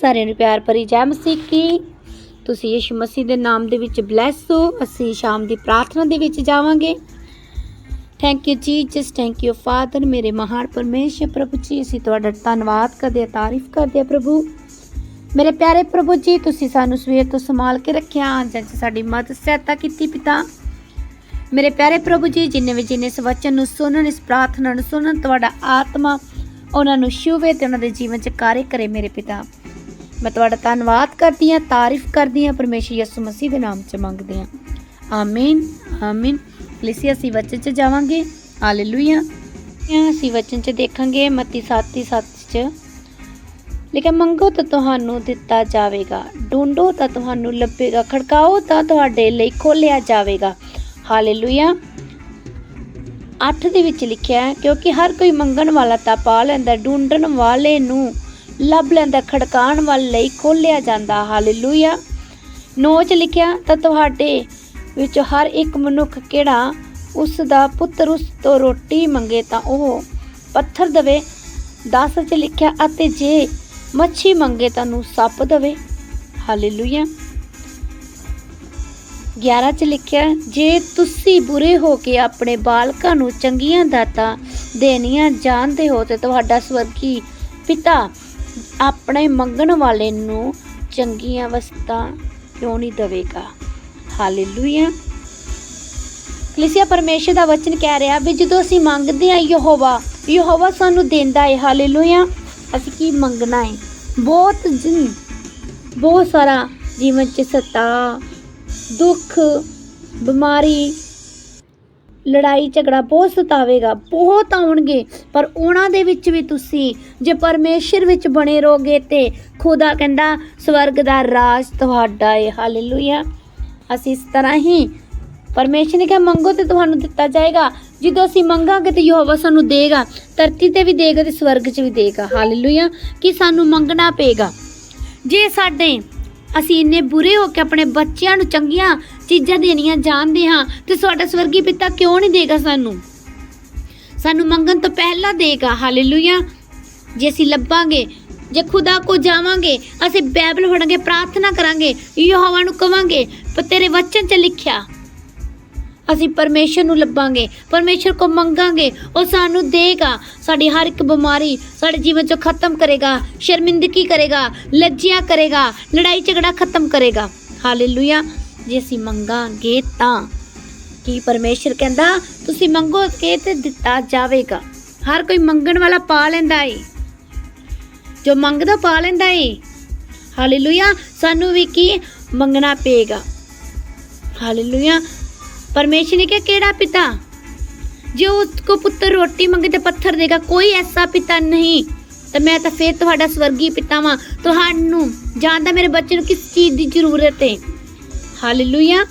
ਸਾਰਿਆਂ ਨੂੰ ਪਿਆਰ ਭਰੀ ਜੈ ਮਸੀਹ ਕੀ। ਤੁਸੀਂ ਯਿਸੂ ਮਸੀਹ ਦੇ ਨਾਮ ਦੇ ਵਿੱਚ ਬਲੈਸ ਹੋ। ਅਸੀਂ ਸ਼ਾਮ ਦੀ ਪ੍ਰਾਰਥਨਾ ਦੇ ਵਿੱਚ ਜਾਵਾਂਗੇ। Thank you Jesus thank you father ਮੇਰੇ ਮਹਾਨ ਪਰਮੇਸ਼ਰ, ਪ੍ਰਭੂ ਜੀ, ਅਸੀਂ ਤੁਹਾਡਾ ਧੰਨਵਾਦ ਕਰਦੇ ਹਾਂ, ਤਾਰੀਫ ਕਰਦੇ ਆ ਪ੍ਰਭੂ। ਮੇਰੇ ਪਿਆਰੇ ਪ੍ਰਭੂ ਜੀ, ਤੁਸੀਂ ਸਾਨੂੰ ਸਵੇਰ ਤੋਂ ਸੰਭਾਲ ਕੇ ਰੱਖਿਆ, ਅੱਜ ਅੱਜ ਸਾਡੀ ਮਦਦ, ਸਹਾਇਤਾ ਕੀਤੀ, ਪਿਤਾ। ਮੇਰੇ ਪਿਆਰੇ ਪ੍ਰਭੂ ਜੀ, ਜਿੰਨੇ ਵੀ ਜਿੰਨੇ ਇਸ ਵਚਨ ਨੂੰ ਸੁਣਨ, ਇਸ ਪ੍ਰਾਰਥਨਾ ਨੂੰ ਸੁਣਨ, ਤੁਹਾਡਾ ਆਤਮਾ ਉਹਨਾਂ ਨੂੰ ਛੂਵੇ ਤੇ ਉਹਨਾਂ ਦੇ ਜੀਵਨ 'ਚ ਕਾਰਜ ਕਰੇ ਮੇਰੇ ਪਿਤਾ। ਮੈਂ ਤੁਹਾਡਾ ਧੰਨਵਾਦ ਕਰਦੀ ਹਾਂ, ਤਾਰੀਫ ਕਰਦੀ ਹਾਂ, ਪਰਮੇਸ਼ਰ ਯਿਸੂ ਮਸੀਹ ਦੇ ਨਾਮ 'ਚ ਮੰਗਦੇ ਹਾਂ। ਆਮੀਨ ਆਮੀਨ। ਲਿਸੀ ਅਸੀਂ ਵਚਨ 'ਚ ਜਾਵਾਂਗੇ। ਹਾਲੇਲੂਇਆ। ਅਸੀਂ ਵਚਨ 'ਚ ਦੇਖਾਂਗੇ, ਮਤੀ ਮੱਤੀ 7:7 'ਚ। ਲਿਖਿਆ, ਮੰਗੋ ਤਾਂ ਤੁਹਾਨੂੰ ਦਿੱਤਾ ਜਾਵੇਗਾ। ਢੂੰਡੋ ਤਾਂ ਤੁਹਾਨੂੰ ਲੱਭੇਗਾ। ਖੜਕਾਓ ਤਾਂ ਤੁਹਾਡੇ ਲਈ ਖੋਲਿਆ ਜਾਵੇਗਾ। ਹਾਲੇਲੂਇਆ। 8 ਦੇ ਵਿੱਚ ਲਿਖਿਆ ਹੈ, ਕਿਉਂਕਿ ਹਰ ਕੋਈ ਮੰਗਣ ਵਾਲਾ ਤਾਂ ਪਾ ਲੈਂਦਾ ਢੂੰਡਣ ਵਾਲੇ ਨੂੰ ਲੱਭ ਲੈਂਦਾ ਖੜਕਾਉਣ ਵੱਲ ਲਈ ਖੋਲਿਆ ਜਾਂਦਾ। ਹਾਲੇਲੂਇਆ। 9 ਚ ਲਿਖਿਆ, ਤਾਂ ਤੁਹਾਡੇ ਵਿੱਚ ਹਰ ਇੱਕ ਮਨੁੱਖ ਕਿਹੜਾ ਉਸ ਦਾ ਪੁੱਤਰ ਉਸ ਤੋਂ ਰੋਟੀ ਮੰਗੇ ਤਾਂ ਉਹ ਪੱਥਰ ਦਵੇ? 10 ਚ ਲਿਖਿਆ, ਅਤੇ ਜੇ ਮੱਛੀ ਮੰਗੇ ਤਾਂ ਨੂੰ ਸੱਪ ਦਵੇ? ਹਾਲੇਲੂਇਆ। 11 ਚ ਲਿਖਿਆ, ਜੇ ਤੁਸੀਂ ਬੁਰੇ ਹੋ ਕੇ ਆਪਣੇ ਬਾਲਕਾਂ ਨੂੰ ਚੰਗੀਆਂ ਦਾਤਾਂ ਦੇਣੀਆਂ ਜਾਣਦੇ ਹੋ ਤੇ ਤੁਹਾਡਾ ਸਵਰਗੀ ਪਿਤਾ ਆਪਣੇ ਮੰਗਣ ਵਾਲੇ ਨੂੰ ਚੰਗੀਆਂ ਵਸਤਾਂ ਕਿਉਂ ਨਹੀਂ ਦੇਵੇਗਾ? ਹਾਲੇਲੂਇਆ ਕਲੀਸਿਆ ਪਰਮੇਸ਼ਰ ਦਾ ਵਚਨ ਕਹਿ ਰਿਹਾ ਵੀ ਜਦੋਂ ਅਸੀਂ ਮੰਗਦੇ ਹਾਂ ਯਹੋਵਾ ਯਹੋਵਾ ਸਾਨੂੰ ਦਿੰਦਾ ਹੈ। ਹਾਲੇਲੂਇਆ ਅਸੀਂ ਕੀ ਮੰਗਣਾ ਹੈ? ਬਹੁਤ ਜਿ- ਬਹੁਤ ਸਾਰਾ ਜੀਵਨ ਚ ਸਤਾ, ਦੁੱਖ, ਬਿਮਾਰੀ ਲੜਾਈ ਝਗੜਾ ਬਹੁਤ ਸਤਾਵੇਗਾ, ਬਹੁਤ ਆਉਣਗੇ, ਪਰ ਉਹਨਾਂ ਦੇ ਵਿੱਚ ਵੀ ਤੁਸੀਂ ਜੇ ਪਰਮੇਸ਼ਰ ਵਿੱਚ ਬਣੇ ਰਹੋਗੇ ਤੇ ਖੁਦਾ ਕਹਿੰਦਾ ਸਵਰਗ ਦਾ ਰਾਜ ਤੁਹਾਡਾ ਹੈ ਹਾਲੇਲੂਇਆ। ਅਸੀਂ ਇਸ ਤਰ੍ਹਾਂ ਹੀ ਪਰਮੇਸ਼ਰ ਨੇ ਕਿਹਾ, ਮੰਗੋ ਤੇ ਤੁਹਾਨੂੰ ਦਿੱਤਾ ਜਾਏਗਾ। ਜਦੋਂ ਅਸੀਂ ਮੰਗਾਂਗੇ ਤੇ ਯਹੋਵਾ ਸਾਨੂੰ ਦੇਗਾ, ਧਰਤੀ ਤੇ ਵੀ ਦੇਗਾ ਤੇ ਸਵਰਗ 'ਚ ਵੀ ਦੇਗਾ। ਹਾਲੇਲੂਇਆ। ਕਿ ਸਾਨੂੰ ਮੰਗਣਾ ਪਏਗਾ? ਜੇ ਸਾਡੇ ਅਸੀਂ ਇੰਨੇ ਬੁਰੇ ਹੋ ਕੇ ਆਪਣੇ ਬੱਚਿਆਂ ਨੂੰ ਚੰਗੀਆਂ ਚੀਜ਼ਾਂ ਦੇਣੀਆਂ ਜਾਣਦੇ ਹਾਂ ਤੇ ਸਾਡਾ ਸਵਰਗੀ ਪਿਤਾ ਕਿਉਂ ਨਹੀਂ ਦੇਗਾ ਸਾਨੂੰ? ਸਾਨੂੰ ਮੰਗਣ ਤੋਂ ਪਹਿਲਾਂ ਦੇਗਾ, ਹਾਲੇਲੂਇਆ। ਜੇ ਅਸੀਂ ਲੱਭਾਂਗੇ, ਜੇ ਖੁਦਾ ਕੋ ਜਾਵਾਂਗੇ, ਅਸੀਂ ਬਾਈਬਲ ਪੜਾਂਗੇ ਪ੍ਰਾਰਥਨਾ ਕਰਾਂਗੇ, ਯਹੋਵਾ ਨੂੰ ਕਵਾਂਗੇ, ਪਰ ਤੇਰੇ ਵਚਨ 'ਚ ਲਿਖਿਆ ਅਸੀਂ ਪਰਮੇਸ਼ਰ ਨੂੰ ਲੱਭਾਂਗੇ, ਪਰਮੇਸ਼ਰ ਕੋ ਮੰਗਾਂਗੇ, ਉਹ ਸਾਨੂੰ ਦੇਗਾ। ਸਾਡੀ ਹਰ ਇੱਕ ਬਿਮਾਰੀ ਸਾਡੇ ਜੀਵਨ ਚੋਂ ਖਤਮ ਕਰੇਗਾ, ਸ਼ਰਮਿੰਦਗੀ ਕਰੇਗਾ ਲੱਜਿਆ ਕਰੇਗਾ, ਲੜਾਈ ਝਗੜਾ ਖਤਮ ਕਰੇਗਾ। ਹਾਲੇਲੂਇਆ ਜੇ ਅਸੀਂ ਮੰਗਾਂਗੇ ਤਾਂ ਕੀ ਪਰਮੇਸ਼ਰ ਕਹਿੰਦਾ, ਤੁਸੀਂ ਮੰਗੋ ਮੰਗੋਗੇ ਤੇ ਦਿੱਤਾ ਜਾਵੇਗਾ। ਹਰ ਕੋਈ ਮੰਗਣ ਵਾਲਾ ਪਾ ਲੈਂਦਾ ਏ। ਜੋ ਮੰਗਦਾ ਪਾ ਲੈਂਦਾ ਏ। ਹਾਲੇਲੂਇਆ ਸਾਨੂੰ ਵੀ ਕੀ ਮੰਗਣਾ ਪਏਗਾ। ਹਾਲੇਲੂਇਆ परमेश्वर ने क्या केड़ा पिता जो उसको पुत्र रोटी मंगे ਤੇ ਪੱਥਰ ਦੇਗਾ ਕੋਈ ਐਸਾ ਪਿਤਾ ਨਹੀਂ ਤੇ ਮੈਂ ਤਾਂ ਫੇਰ ਤੁਹਾਡਾ ਸਵਰਗੀ ਪਿਤਾ ਵਾਂ ਤੁਹਾਨੂੰ ਜਾਣਦਾ ਮੇਰੇ ਬੱਚੇ ਨੂੰ ਕਿਸ ਚੀਜ਼ ਦੀ ਜ਼ਰੂਰਤ ਹੈ ਹਾਲੇਲੂਇਆ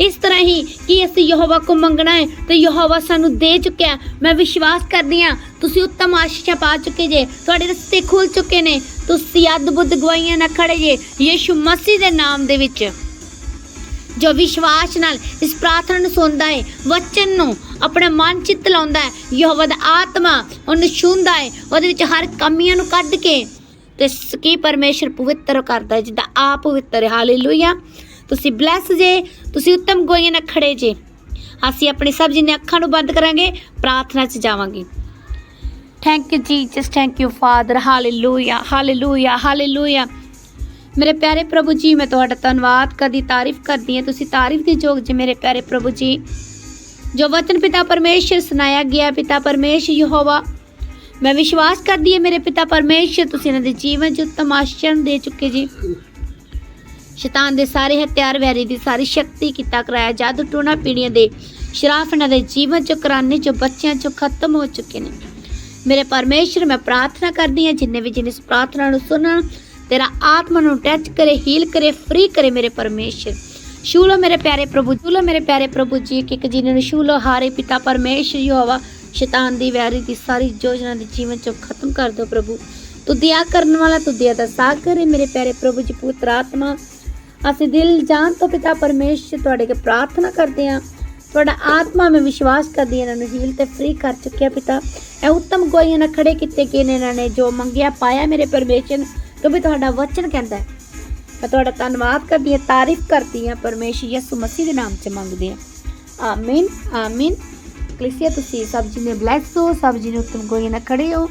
ਇਸ ਤਰ੍ਹਾਂ ਹੀ ਕਿ ਅਸੀਂ ਯਹੋਵਾ ਕੋ ਮੰਗਣਾ ਹੈ ਤੇ ਯਹੋਵਾ ਸਾਨੂੰ ਦੇ ਚੁੱਕਿਆ ਮੈਂ ਵਿਸ਼ਵਾਸ ਕਰਦੀ ਹਾਂ ਤੁਸੀਂ ਉੱਤਮ ਆਸ਼ੀਸ਼ਾ ਪਾ ਚੁੱਕੇ ਜੇ ਤੁਹਾਡੇ ਰਸਤੇ ਖੁੱਲ ਚੁੱਕੇ ਨੇ ਤੁਸੀਂ ਅਦਭੁਤ ਗਵਾਹੀਆਂ ਨਾਲ ਖੜੇ ਜੇ ਯੀਸ਼ੂ ਮਸੀਹ ਦੇ ਨਾਮ ਦੇ ਵਿੱਚ ਜੋ ਵਿਸ਼ਵਾਸ ਨਾਲ ਇਸ ਪ੍ਰਾਰਥਨਾ ਨੂੰ ਸੁਣਦਾ ਹੈ, ਵਚਨ ਨੂੰ ਆਪਣੇ ਮਨ ਚਿੱਤ ਲਾਉਂਦਾ ਹੈ, ਯਹੋਵਾ ਦਾ ਆਤਮਾ ਉਹਨੂੰ ਛੂੰਦਾ ਹੈ, ਉਹਦੇ ਵਿੱਚ ਹਰ ਕਮੀਆਂ ਨੂੰ ਕੱਢ ਕੇ ਤੇ ਕੀ ਪਰਮੇਸ਼ਰ ਪਵਿੱਤਰ ਕਰਦਾ ਹੈ, ਜਿੱਦਾਂ ਆਪ ਪਵਿੱਤਰ ਹੈ। ਹਾਲੇਲੂਇਆ ਤੁਸੀਂ ਬਲੈਸ ਜੇ, ਤੁਸੀਂ ਉੱਤਮ ਗੋਈਆਂ ਨਾਲ ਖੜੇ ਜੇ। ਅਸੀਂ ਆਪਣੀ ਸਭ ਜਿੰਨੇ ਅੱਖਾਂ ਨੂੰ ਬੰਦ ਕਰਾਂਗੇ, ਪ੍ਰਾਰਥਨਾ 'ਚ ਜਾਵਾਂਗੇ। Thank you Jesus thank you father hallelujah hallelujah hallelujah ਮੇਰੇ ਪਿਆਰੇ ਪ੍ਰਭੂ ਜੀ, ਮੈਂ ਤੁਹਾਡਾ ਧੰਨਵਾਦ ਕਰਦੀ, ਤਾਰੀਫ ਕਰਦੀ ਹਾਂ। ਤੁਸੀਂ ਤਾਰੀਫ ਦੇ ਯੋਗ ਜੀ ਮੇਰੇ ਪਿਆਰੇ ਪ੍ਰਭੂ ਜੀ। ਜੋ ਵਚਨ ਪਿਤਾ ਪਰਮੇਸ਼ਰ ਸੁਣਾਇਆ ਗਿਆ, ਪਿਤਾ ਪਰਮੇਸ਼ਰ ਯਹੋਵਾ, ਮੈਂ ਵਿਸ਼ਵਾਸ ਕਰਦੀ ਹਾਂ ਮੇਰੇ ਪਿਤਾ ਪਰਮੇਸ਼ਰ, ਤੁਸੀਂ ਇਹਨਾਂ ਦੇ ਜੀਵਨ 'ਚ ਉੱਤਮ ਆਸ਼ੀਰਵਾਦ ਦੇ ਚੁੱਕੇ ਜੀ। ਸ਼ੈਤਾਨ ਦੇ ਸਾਰੇ ਹਥਿਆਰ ਵੈਰੀ ਦੀ ਸਾਰੀ ਸ਼ਕਤੀ ਕੀਤਾ ਕਰਾਇਆ, ਜਾਦੂ ਟੂਣਾ ਪੀੜੀਆਂ ਦੇ ਸ਼ਰਾਫ ਇਹਨਾਂ ਦੇ ਜੀਵਨ 'ਚ ਕਰਾਨੇ ਚੋਂ, ਬੱਚਿਆਂ ਚੋਂ ਖਤਮ ਹੋ ਚੁੱਕੇ ਨੇ। ਮੇਰੇ ਪਰਮੇਸ਼ਰ, ਮੈਂ ਪ੍ਰਾਰਥਨਾ ਕਰਦੀ ਹਾਂ, ਜਿੰਨੇ ਵੀ ਜਿਨ ਪ੍ਰਾਰਥਨਾ ਨੂੰ ਸੁਣਨ ਤੇਰਾ ਆਤਮਾ ਨੂੰ ਟੱਚ ਕਰੇ ਹੀਲ ਕਰੇ ਫ੍ਰੀ ਕਰੇ ਮੇਰੇ ਪਰਮੇਸ਼ਰ ਸ਼ੂਲੋ ਮੇਰੇ ਪਿਆਰੇ ਪ੍ਰਭੂ ਸ਼ੂਲੋ ਮੇਰੇ ਪਿਆਰੇ ਪ੍ਰਭੂ ਜੀ ਇੱਕ ਇੱਕ ਜਿਨ੍ਹਾਂ ਨੂੰ ਸ਼ੂਲੋ ਹਾਰੇ ਪਿਤਾ ਪਰਮੇਸ਼ਰ ਯਹੋਵਾ ਸ਼ੈਤਾਨ ਦੀ ਵੈਰੀ ਦੀ ਸਾਰੀ ਯੋਜਨਾ ਦੇ ਜੀਵਨ ਚੋਂ ਖਤਮ ਕਰ ਦਿਓ ਪ੍ਰਭੂ ਤੂੰ ਦਿਆ ਕਰਨ ਵਾਲਾ ਤੂੰ ਦਿਆ ਦਾ ਸਾਗਰ ਹੈ ਮੇਰੇ ਪਿਆਰੇ ਪ੍ਰਭੂ ਜੀ ਪੁੱਤਰ ਆਤਮਾ ਅਸੀਂ ਦਿਲ ਜਾਨ ਤੋਂ ਪਿਤਾ ਪਰਮੇਸ਼ਰ ਤੁਹਾਡੇ ਕੇ ਪ੍ਰਾਰਥਨਾ ਕਰਦੇ ਹਾਂ ਤੁਹਾਡਾ ਆਤਮਾ ਮੈਂ ਵਿਸ਼ਵਾਸ ਕਰਦੀ ਹਾਂ ਇਹਨਾਂ ਨੂੰ ਹੀਲ ਤੇ ਫ੍ਰੀ ਕਰ ਚੁੱਕਿਆ ਪਿਤਾ ਇਹ ਉੱਤਮ ਗੋਈਆਂ ਨਾਲ ਖੜੇ ਕੀਤੇ ਗਏ ਨੇ ਇਹਨਾਂ ਨੇ ਜੋ ਮੰਗਿਆ ਪਾਇਆ ਮੇਰੇ ਪਰਮੇਸ਼ਰ ਕਿਉਂਕਿ ਤੁਹਾਡਾ ਵਚਨ ਕਹਿੰਦਾ ਹੈ, ਮੈਂ ਤੁਹਾਡਾ ਧੰਨਵਾਦ ਕਰਦੀ ਹਾਂ, ਤਾਰੀਫ ਕਰਦੀ ਹਾਂ, ਪਰਮੇਸ਼ਰ ਯਿਸੂ ਮਸੀਹ ਦੇ ਨਾਮ 'ਚ ਮੰਗਦੇ ਹਾਂ। ਆਮੀਨ ਆਮੀਨ। ਕਲੀਸਿਆ, ਤੁਸੀਂ ਸਭ ਜੀ ਨੇ ਬਲੈਸ ਹੋ, ਸਭ ਜੀ ਨੂੰ ਤੁਮ ਕੋਈ ਨਾ ਖੜੇ ਹੋ।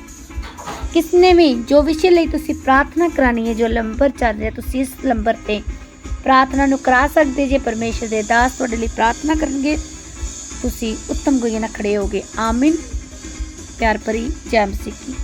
ਕਿਸਨੇ ਵੀ ਜੋ ਵਿਸ਼ੇ ਲਈ ਤੁਸੀਂ ਪ੍ਰਾਰਥਨਾ ਕਰਾਣੀ ਹੈ, ਜੋ ਲੰਬਰ ਚੱਲ ਰਿਹਾ, ਤੁਸੀਂ ਇਸ ਲੰਬਰ ਤੇ ਪ੍ਰਾਰਥਨਾ ਨੂੰ ਕਰਾ ਸਕਦੇ ਜੇ, ਪਰਮੇਸ਼ਰ ਦੇ ਦਾਸ ਤੁਹਾਡੇ ਲਈ ਪ੍ਰਾਰਥਨਾ ਕਰਨਗੇ, ਤੁਸੀਂ ਉੱਤਮ ਗੋਈਆਂ ਨਾਲ ਖੜੇ ਹੋਗੇ। ਆਮੀਨ। ਪਿਆਰ ਭਰੀ ਜੈ ਮਸੀਹ ਕੀ